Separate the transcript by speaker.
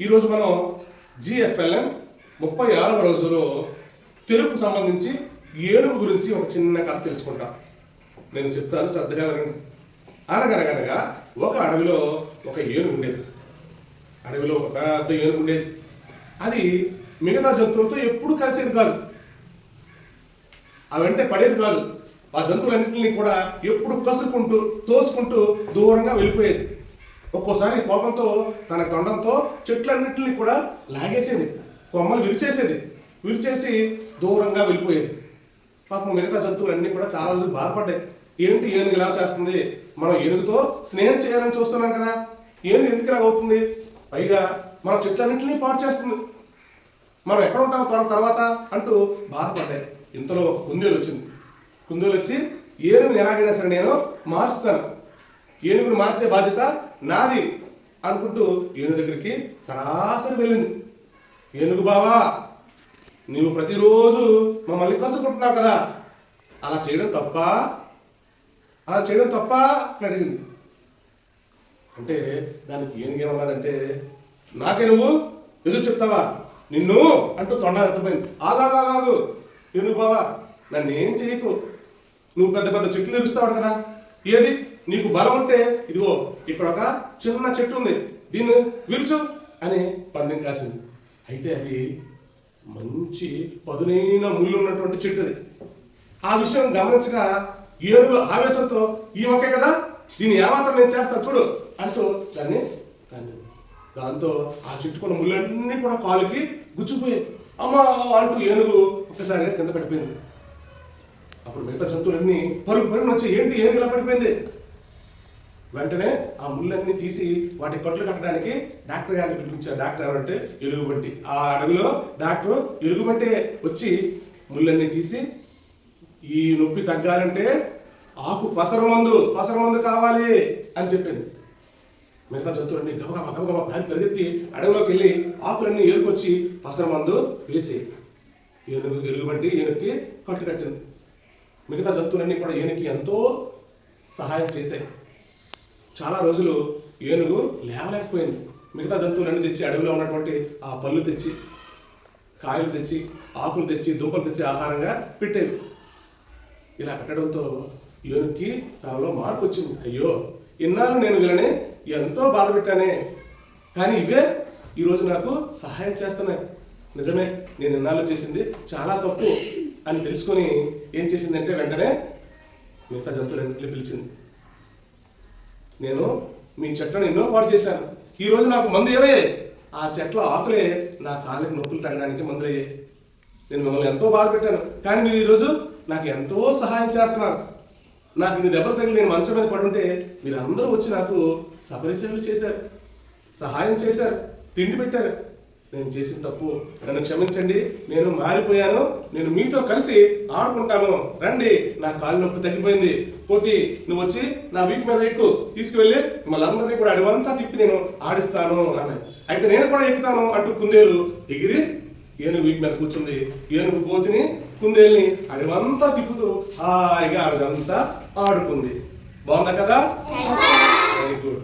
Speaker 1: ఈరోజు మనం జిఎఫ్ఎల్ఎం ముప్పై ఆరవ రోజులో తెలుగుకు సంబంధించి ఏనుగు గురించి ఒక చిన్న కథ తెలుసుకుంటాం. నేను చెప్తాను శ్రద్ధగా వినండి. అనగనగనగా ఒక అడవిలో ఒక ఏనుగు ఉండేది. అడవిలో ఒక పెద్ద ఏనుగు ఉండేది. అది మిగతా జంతువులతో ఎప్పుడు కలిసేది కాదు. అవంటే పడేది కాదు. ఆ జంతువులన్నింటినీ కూడా ఎప్పుడు కసురుకుంటూ తోసుకుంటూ దూరంగా వెళ్ళిపోయేది. ఒక్కోసారి కోపంతో తన తొండంతో చెట్లన్నింటినీ కూడా లాగేసేది. కొమ్మలు విరిచేసేది. విరిచేసి దూరంగా వెళ్ళిపోయేది. పాపం మిగతా జంతువులన్నీ కూడా చాలా రోజులు బాధపడ్డాయి. ఏంటి ఏనుగు ఇలా చేస్తుంది. మనం ఏనుగుతో స్నేహం చేయాలని చూస్తున్నాం కదా. ఏనుగు ఎందుకు ఇలా అవుతుంది? పైగా మన చెట్లన్నింటినీ పాడు చేస్తుంది. మనం ఎక్కడ ఉంటాం త్వర తర్వాత అంటూ బాధపడ్డాయి. ఇంతలో కుందేలు వచ్చింది. కుందేలు వచ్చి ఏనుగుని ఎలాగైనా సరే నేను మారుస్తాను ఏనుగును మార్చే బాధ్యత నాది అనుకుంటూ ఏనుగు దగ్గరికి సరాసరి వెళ్ళింది. ఏనుగు బావా నీవు ప్రతిరోజు మమ్మల్ని కసుకుంటున్నావు కదా. అలా చేయడం తప్ప అలా చేయడం తప్ప అని అడిగింది. అంటే దానికి ఏనుగేమన్నదంటే నాకే నువ్వు ఎదురు చెప్తావా? నిన్ను అంటూ తొండ ఎత్తపోయింది. ఆగాగాగు ఏనుగు బావా నన్ను ఏం చేయకు. నువ్వు పెద్ద పెద్ద చెట్లు ఎరుస్తావు కదా. ఏది? నీకు బలం ఉంటే ఇదిగో ఇక్కడ ఒక చిన్న చెట్టు ఉంది. దీన్ని విరుచు అని పందెం కాసింది. అయితే అది మంచి పదునైన ముళ్ళు ఉన్నటువంటి చెట్టు అది. ఆ విషయం గమనించగా ఏనుగు ఆవేశంతో ఈ ఒకే కదా దీన్ని ఏమాత్రం నేను చేస్తాను చూడు అంటూ దాన్ని దాన్ని దాంతో ఆ చెట్టుకున్న ముళ్ళన్నీ కూడా కాలుకి గుచ్చిపోయాయి. అమ్మా అంటూ ఏనుగు ఒక్కసారిగా కింద పడిపోయింది. అప్పుడు మిగతా జంతువులన్నీ పరుగు పరుగున వచ్చి ఏంటి ఏనుగు ఇలా పడిపోయింది? వెంటనే ఆ ముళ్ళన్నీ తీసి వాటి కట్లు కట్టడానికి డాక్టర్ గారిని పిలిపించారు. డాక్టర్ ఎవరంటే ఎలుగుబంటి. ఆ అడవిలో డాక్టర్ ఎలుగుబంటి వచ్చి ముళ్ళన్నీ తీసి ఈ నొప్పి తగ్గాలంటే ఆకు పసర మందు పసర మందు కావాలి అని చెప్పింది. మిగతా జంతువులన్నీ గబగబా గబగబా దారి పరిగెత్తి అడవిలోకి వెళ్ళి ఆకులన్నీ ఏరుకొచ్చి పసర మందు వేసి ఏనుగు ఎలుగుబంటి ఏనుగుకి కట్టు కట్టింది. మిగతా జంతువులన్నీ కూడా ఏనుగుకి ఎంతో సహాయం చేశాయి. చాలా రోజులు ఏనుగు లేవలేకపోయింది. మిగతా జంతువులన్నీ తెచ్చి అడవిలో ఉన్నటువంటి ఆ పళ్ళు తెచ్చి కాయలు తెచ్చి ఆకులు తెచ్చి దుంపలు తెచ్చి ఆహారంగా పెట్టేవి. ఇలా పెట్టడంతో ఏనుగుకి తనలో మార్పు వచ్చింది. అయ్యో ఇన్నాళ్ళు నేను వీళ్ళని ఎంతో బాధ పెట్టానే. కానీ ఇవే ఈరోజు నాకు సహాయం చేస్తున్నాయి. నిజమే నేను ఇన్నాళ్ళు చేసింది చాలా తప్పు అని తెలుసుకొని ఏం చేసిందంటే వెంటనే మిగతా జంతువులన్నింటినీ పిలిచింది. నేను మీ చెట్లను ఎన్నో పాడు చేశాను. ఈరోజు నాకు మందు ఏమయ్యాయి ఆ చెట్ల ఆకులే నా కాళ్ళకి నొప్పులు తగ్గడానికి మందులయ్యాయి నేను మిమ్మల్ని ఎంతో బాధ పెట్టాను. కానీ మీరు ఈరోజు నాకు ఎంతో సహాయం చేస్తున్నారు. నాకు మీ దెబ్బలు తగిలి నేను మంచం మీద పడుంటే మీరందరూ వచ్చి నాకు సపరిచర్లు చేశారు. సహాయం చేశారు. తిండి పెట్టారు. నేను చేసిన తప్పు. నన్ను క్షమించండి నేను మారిపోయాను నేను మీతో కలిసి ఆడుకుంటాను. రండి నా కాలు నొప్పి తగ్గిపోయింది. పోతి నువ్వు వచ్చి నా వీపు మీద ఎక్కు తీసుకువెళ్ళి మిమ్మల్ని అందరినీ కూడా అడవంతా తిప్పి నేను ఆడిస్తాను అని అయితే నేను కూడా ఎక్కుతాను అంటూ కుందేలు ఎగిరి ఏనుగు వీటి మీద కూర్చుంది. ఏనుగు కోతిని కుందేల్ని అడవంతా తిప్పుతూ హాయిగా అడవంతా ఆడుకుంది. బాగుందా కదా? Very good